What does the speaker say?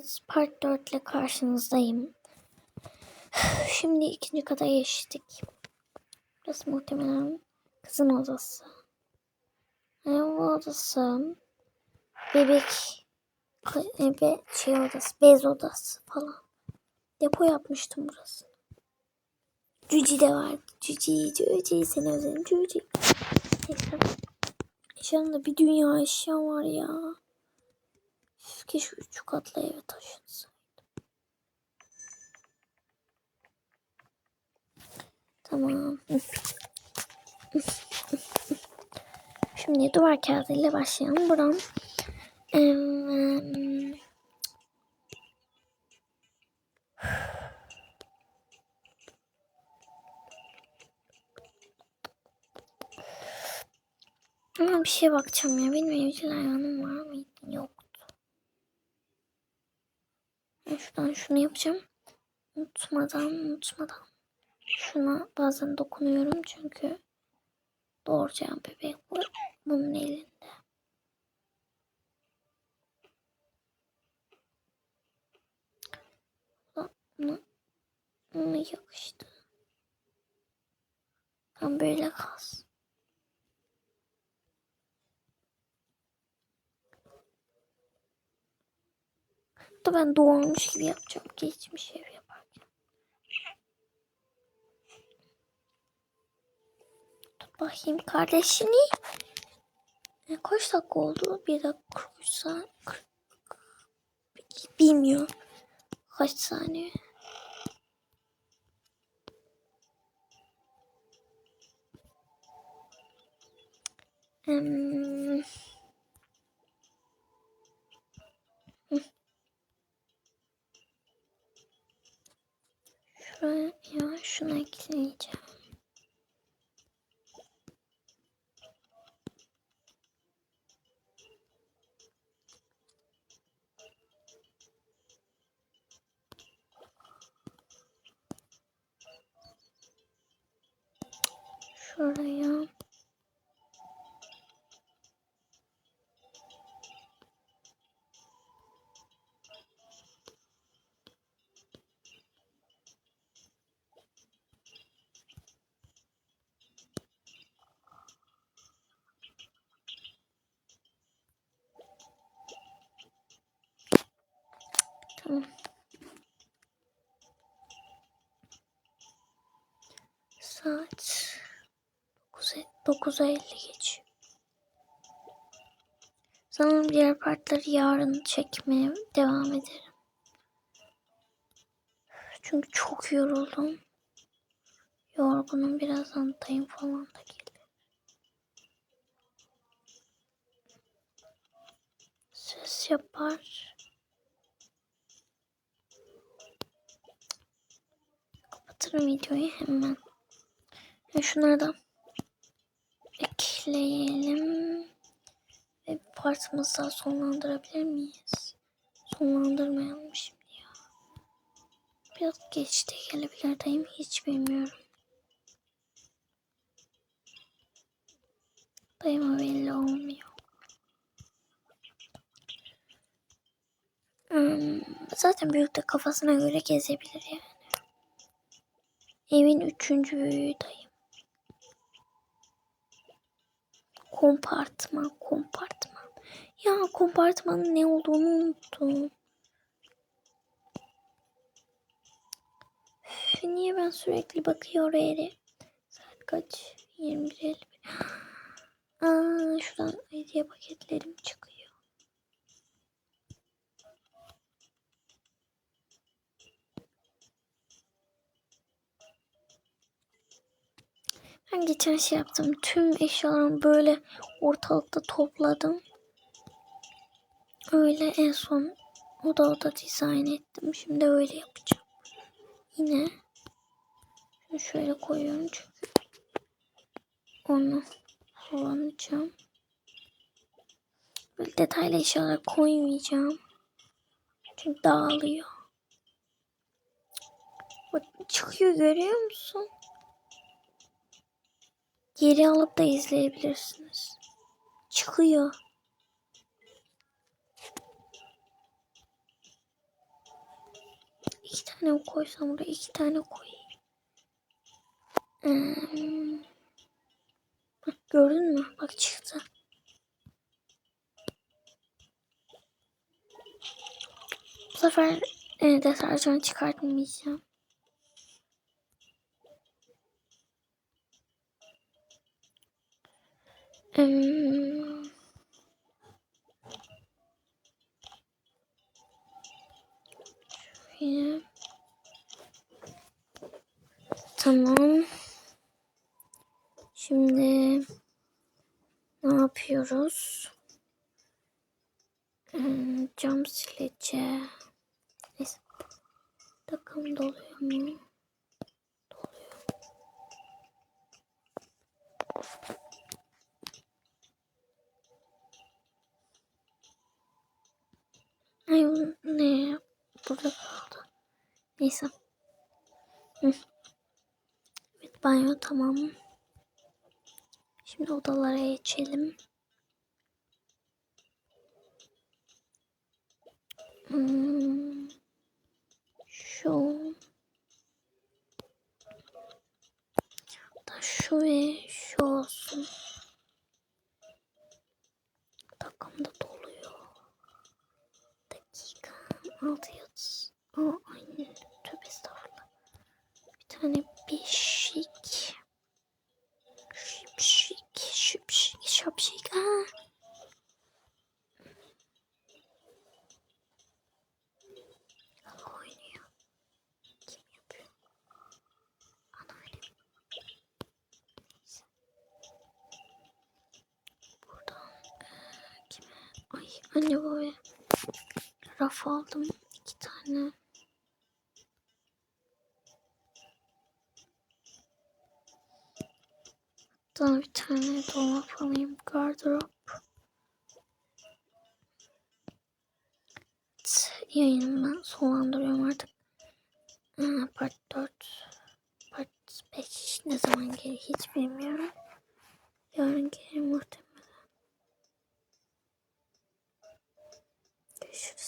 Evet, part 4 ile karşınızdayım. Şimdi ikinci kata geçtik. Burası muhtemelen kızın odası. Yani bu odası bebek e, be, şey odası, bez odası falan. Depo yapmıştım burası. Cüci de vardı. Cüci, Cüci seni özledim Cüci. Neyse. Eşyanında bir dünya eşya var ya. Keşke üç katlı eve taşınsaydım. Tamam. Şimdi duvar kağıdıyla başlayalım. Buram. Ama bir şeye bakacağım ya. Benim evcil hayvanım var mıydı? Yoktu. Ben şuradan şunu yapacağım. Unutmadan, unutmadan. Şuna bazen dokunuyorum çünkü doğuracağım bebek bu. Bunun elinde. Bunu, bunu yakıştı. Tam böyle kalsın. Da ben doğurmuş gibi yapacağım. Geçmiş ev yaparken. Tut bakayım kardeşini. Kaç dakika oldu? Bir dakika 43 saniye. Bilmiyorum. Kaç saniye? Hmm. Şuraya şunu ekleyeceğim. Şuraya. Tamam. Saat 9'a 50 geçiyor. Sanırım diğer partları yarın çekmeye devam ederim. Çünkü çok yoruldum. Yorgunum birazdan dayım falan da gelir. Ses yapar. Kapatırım videoyu hemen. Ve şunları da ekleyelim. Ve partımızı daha sonlandırabilir miyiz? Sonlandırmayalım ya. Biraz geç de gelebilir dayım hiç bilmiyorum. Dayıma belli olmuyor. Hmm, zaten büyük de kafasına göre gezebilir yani. Evin üçüncü büyüğü dayım. Kompartman, kompartman. Ya kompartmanın ne olduğunu unuttum. Üf, niye ben sürekli bakıyorum oraya? Saat kaç? 21.51. Aa, şuradan hediye paketlerim çıkıyor. Ben geçen şey yaptım. Tüm eşyalarımı böyle ortalıkta topladım. Öyle en son oda oda dizayn ettim. Şimdi öyle yapacağım. Yine şunu şöyle koyuyorum çünkü onu kullanacağım. Böyle detaylı eşyalar koymayacağım. Çünkü dağılıyor. Bak çıkıyor görüyor musun? Geri alıp da izleyebilirsiniz. Çıkıyor. iki tane koysam buraya iki tane koyayım. Bak gördün mü? Bak çıktı. Bu sefer e, deterjan çıkartmayacağım. Hmm. Şöyle. Tamam. Şimdi ne yapıyoruz? Hmm, cam silece. Neyse. Takım doluyor mu? Neyse. Hı. Evet banyo tamam. Şimdi odalara geçelim. Şu. Da şu ve şu olsun. Takım da doluyor. Dakika. 6 Tane beşik. Şipşik, şipşik, şapşik. Aa. Anne böyle raf aldım. iki tane. Daha bir tane dolap alayım. Gardırop. Evet, Yayınımı sonlandırıyorum artık. Ee, part 4. Part 5 ne zaman gelir hiç bilmiyorum. Yarın gelir muhtemelen. Görüşürüz.